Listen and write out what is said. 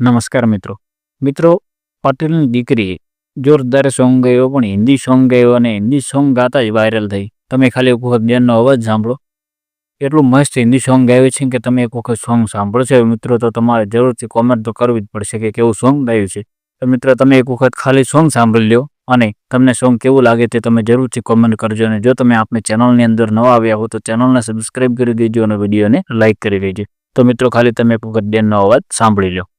નમસ્કાર મિત્રો. મિત્રો, પટેલની દીકરી જોરદાર સોંગ ગાયો, પણ હિન્દી સોંગ ગાયો અને હિન્દી સોંગ ગાતા જ વાયરલ થઈ. તમે ખાલી એક વખત બેનનો અવાજ સાંભળો. એટલું મસ્ત હિન્દી સોંગ ગાયું છે કે તમે એક વખત સોંગ સાંભળશો મિત્રો, તો તમારે જરૂરથી કોમેન્ટ તો કરવી જ પડશે કે કેવું સોંગ ગાયું છે. તો મિત્રો, તમે એક વખત ખાલી સોંગ સાંભળી લો અને તમને સોંગ કેવું લાગે તે તમે જરૂરથી કોમેન્ટ કરજો અને જો તમે આપણી ચેનલની અંદર નવા આવ્યા હો તો ચેનલને સબસ્ક્રાઇબ કરી દેજો અને વિડીયોને લાઇક કરી દેજો. તો મિત્રો, ખાલી તમે એક વખત બેનનો અવાજ સાંભળી લો